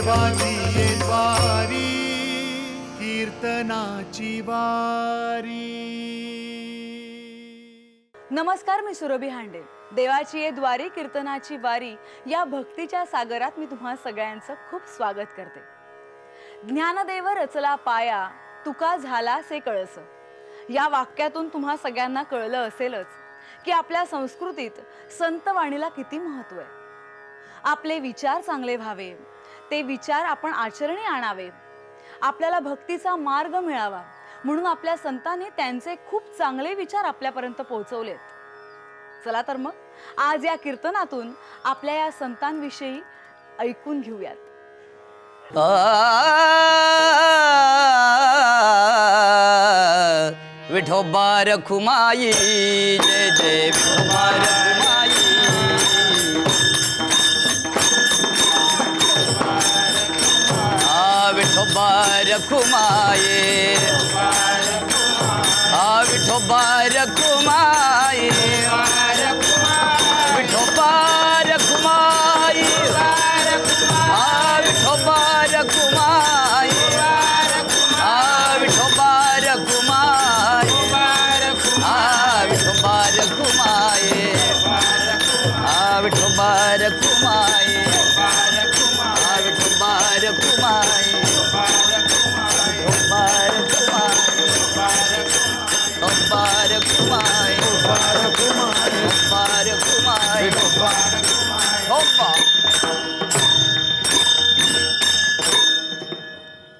देवाची वारी कीर्तनाची वारी. नमस्कार मी सुरभी हांडे. देवाची ये द्वारी कीर्तनाची वारी या भक्तीच्या सागरात मी तुम्हा सगळ्यांचं खूप स्वागत करते. ज्ञानदेव रचला पाया तुका झाला से कळस. या वाक्यातून तुम्हा सगळ्यांना कळलं असेलच की आपल्या संस्कृतीत संतवाणीला किती महत्त्व आहे. आपले विचार चांगले व्हावे ते विचार आपण आचरणी आणावे. आपल्याला भक्तीचा मार्ग मिळावा. म्हणून आपल्या संतांनी त्यांचे खूप चांगले विचार आपल्यापर्यंत पोहोचवलेत. चला तर मग आज या कीर्तनातून आपल्या या संतांविषयी ऐकून घेऊयात. विठोबा रखुमाई जय जय विठोबा रखुमाई. आ विठोबा रखुमाई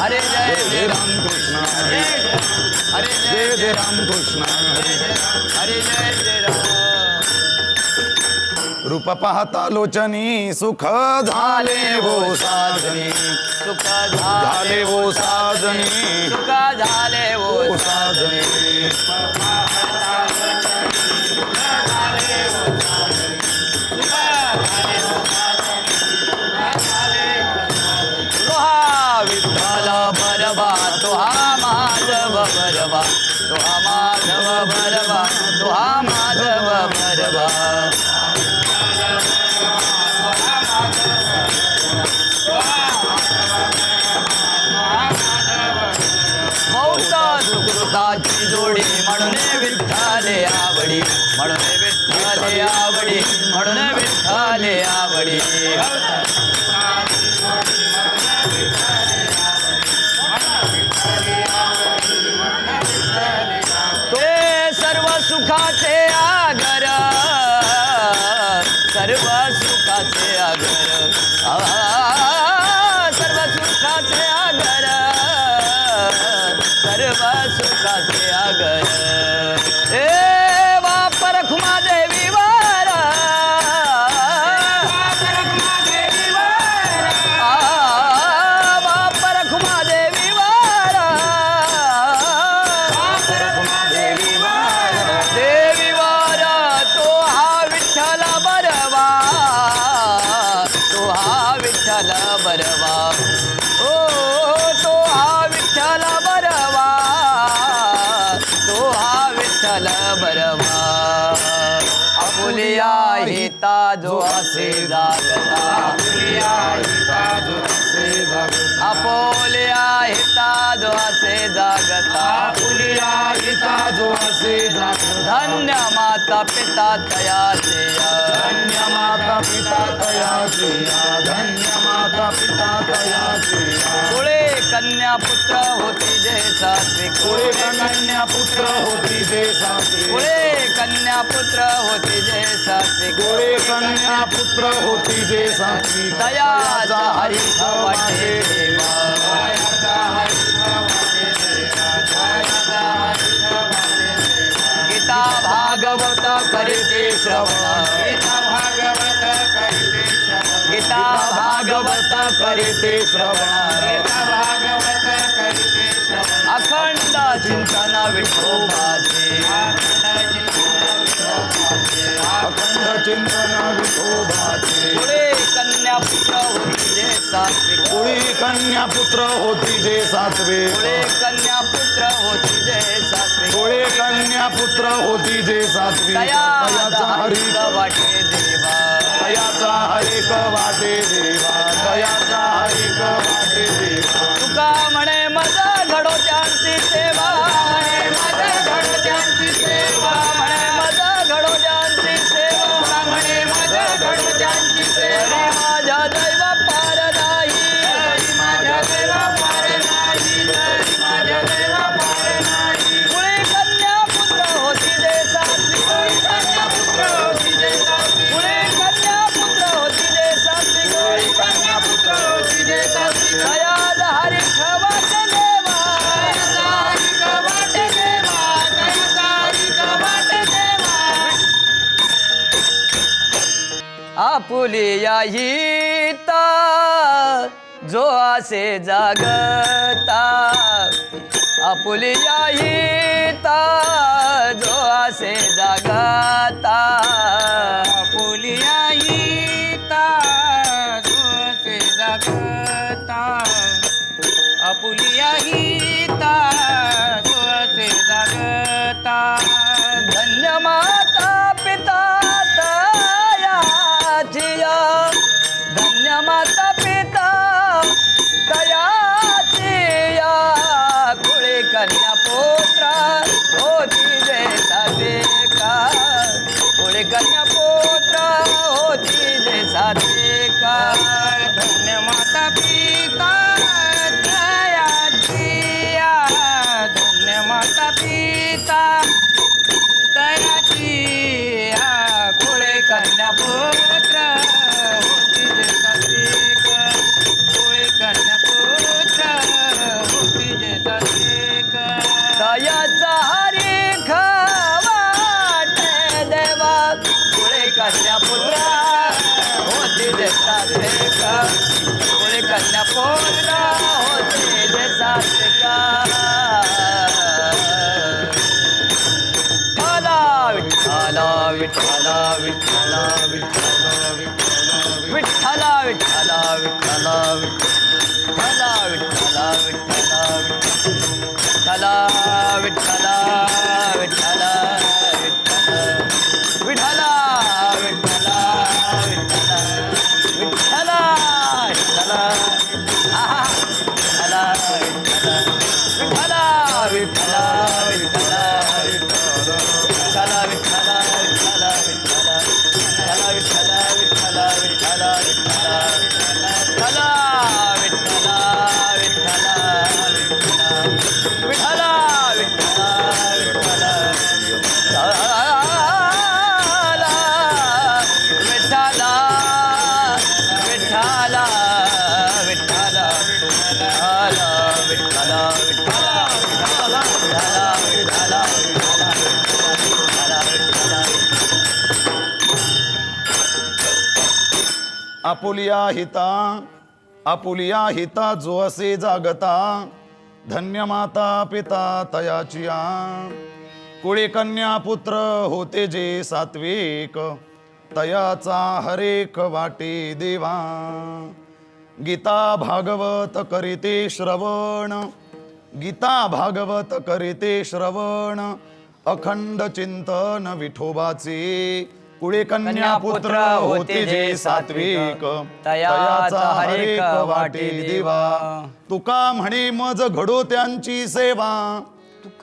हरे जय जय राम कृष्ण हरे हरे जय जय राम कृष्ण हरे हरे जय जय राम। रूप पाहता लोचनी सुख झाले वो साजनी। सुख झाले वो साजनी। सुख झाले वो वो ताची जोडी म्हणून विठ्ठले आवडी. म्हणून विठ्ठले आवडी म्हणून विठ्ठले आवडी. ते सर्व सुखाचे आगर सर्व सुखाचे आगर. आपुलिया हिता जो असे जागता. आपुलिया हिता जो असे जागता. धन्य माता पिता तयाचे धन्य माता पिता तयाचे धन्य माता पिता तयाचे कुळे कन्या पुत्र होती जे सात्विक. कुळे कन्या पुत्र होती जे सात्विक. कुळे कन्या पुत्र होती जे गोळे कन्या पुत्र होती जे सात्विक दयाचा हरित वाटे देवा गीता भागवत करीते श्रवण। भागवत करीते श्रवण। गीता भागवत करीते श्रवण। भागवत करीते श्रवण। अखंड चिंतन विठोबाचे। अखंड चिंतन विठोबाचे पुढे कन्या पुत्र होती जे सात्विक। कुळी कन्या पुत्र होती जे सातवे कन्या पुत्र होती जे सात्विक। कोळे कन्या पुत्र होती जे सातवी हरी हरिक वाटे देवा। तयाचा हरिक वाटे देवा। नाहीता जो असे जागता आपुली आईता जो असे जागता आपुली आईता जो असे जागता आपुली जो असे जागता धन्य माता आपुलिया हिता आपुलिया हिता जो असे जागता धन्य माता पिता तयाचिया कुळे कन्या पुत्र होते जे सात्विक तयाचा हरेक वाटे देवा। गीता भागवत करीते श्रवण गीता भागवत करीते श्रवण अखंड चिंतन विठोबाचे। कुळे कन्या पुत्र होते जे सात्विक तयाचा हरेक वाटे देवा. तुका म्हणे मज घडो त्यांची सेवा.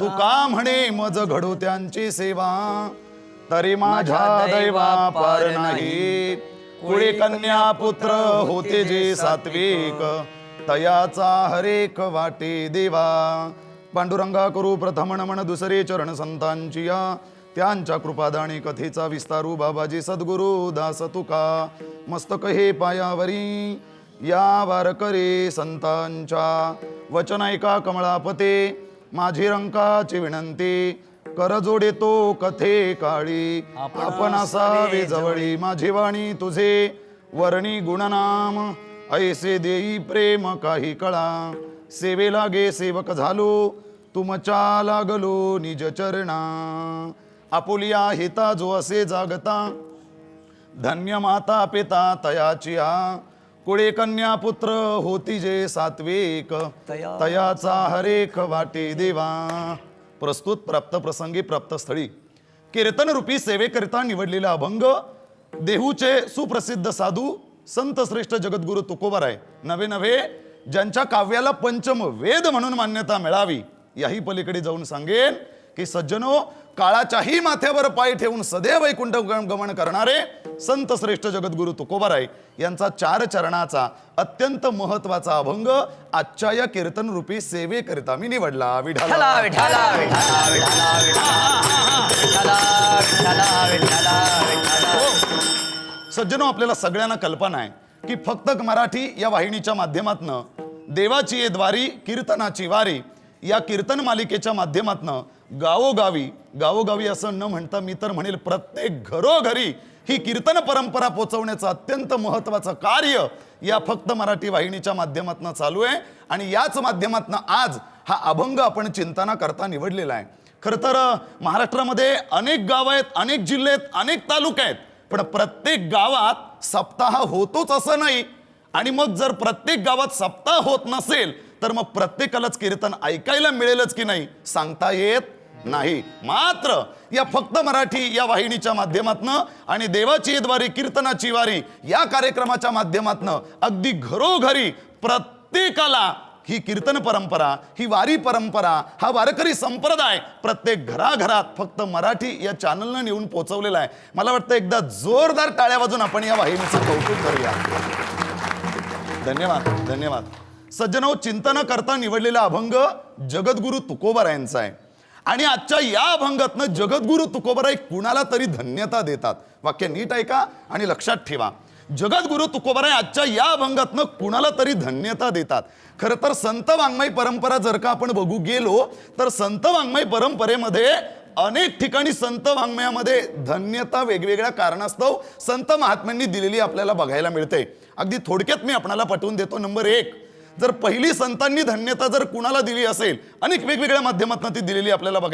तुका म्हणे मज घडो त्यांची सेवा. तरी माझ्या दैवा पार नाही. कुळे कन्या पुत्र होते जे सात्विक. तयाचा हरेक वाटे देवा. पांडुरंगा करू प्रथम नमन दुसरे चरण संतांची या त्यांच्या कृपादाणी कथेचा विस्तारू बाबाजी सद्गुरु दास तुका मस्तक हे पायावरी या वारकरी संतांच्या. वचन ऐका कमळापते माझी रंकाची विनंती. करजोडे तो कथे काळी आपण असावे जवळी. माझी वाणी तुझे वर्णी गुणनाम. ऐसे देई प्रेम काही कळा. सेवे लागे सेवक झालो तुमच्या लागलो निज चरणा. आपुलिया हिता जो असे जागता धन्य माता पिता तयाची आ कुळे कन्या पुत्र होती जे सात्विक तया- तयाचा हरेक वाटे देवा. प्रस्तुत प्राप्त प्रसंगी प्राप्त स्थळी. कीर्तन रूपी सेवेकरिता निवडलेला अभंग देहूचे सुप्रसिद्ध साधू संत श्रेष्ठ जगद्गुरु तुकोबाराय. नवे नवे ज्यांच्या काव्याला पंचम वेद म्हणून मान्यता मिळावी याही पलीकडे जाऊन सांगेन की सज्जनो काळाच्याही माथ्यावर पाय ठेवून सदैव वैकुंठ गमन करणारे संत श्रेष्ठ जगद्गुरु तुकोबाराय यांचा चार चरणाचा अत्यंत महत्त्वाचा अभंग आजच्या या कीर्तन रूपी सेवेकरिता मी निवडला. विठाला सज्जनो आपल्याला सगळ्यांना कल्पना आहे की फक्त मराठी या वाहिनीच्या माध्यमातनं देवाची ये द्वारी कीर्तनाची वारी या कीर्तन मालिकेच्या माध्यमातनं गावोगावी गावोगावी असं न म्हणता मी तर म्हणेल प्रत्येक घरोघरी ही कीर्तन परंपरा पोचवण्याचं अत्यंत महत्वाचं कार्य या फक्त मराठी वाहिनीच्या माध्यमातनं चालू आहे. आणि याच माध्यमातनं आज हा अभंग आपण चिंतना करता निवडलेला आहे. खरं तर महाराष्ट्रामध्ये अनेक गावं आहेत अनेक जिल्हे आहेत अनेक तालुके आहेत. पण प्रत्येक गावात सप्ताह होतोच असं नाही. आणि मग जर प्रत्येक गावात सप्ताह होत नसेल तर मग प्रत्येकालाच कीर्तन ऐकायला मिळेलच की नाही सांगता येत नाही. मात्र या फक्त मराठी या वाहिनीच्या माध्यमातनं आणि देवाची द्वारी कीर्तनाची वारी या कार्यक्रमाच्या माध्यमातनं अगदी घरोघरी प्रत्येकाला ही कीर्तन परंपरा ही वारी परंपरा हा वारकरी संप्रदाय प्रत्येक घराघरात फक्त मराठी या चॅनलनं नेऊन पोहोचवलेला आहे. मला वाटतं एकदा जोरदार टाळ्या वाजून आपण या वाहिनीचं कौतुक करूया. धन्यवाद धन्यवाद. सज्जनो चिंतन करता निवडलेला अभंग जगद्गुरु तुकोबारायांचा आहे. आणि आजच्या या अभंगातनं जगद्गुरु तुकोबाराय कुणाला तरी धन्यता देतात? वाक्य नीट ऐका आणि लक्षात ठेवा. जगद्गुरु तुकोबराय आजच्या या अभंगातनं कुणाला तरी धन्यता देतात? खरं तर संत वाङ्मय परंपरा जर का आपण बघू गेलो तर संत वाङ्मय परंपरेमध्ये अनेक ठिकाणी संत वाङ्मयामध्ये धन्यता वेगवेगळ्या कारणास्तव संत महात्म्यांनी दिलेली आपल्याला बघायला मिळते. अगदी थोडक्यात मी आपणाला पटवून देतो. नंबर एक जर पहिली संतांनी धन्यता जर कुणाला दिली असेल अनेक वेगवेगळ्या माध्यमातून ती दिलेली आपल्याला बघायला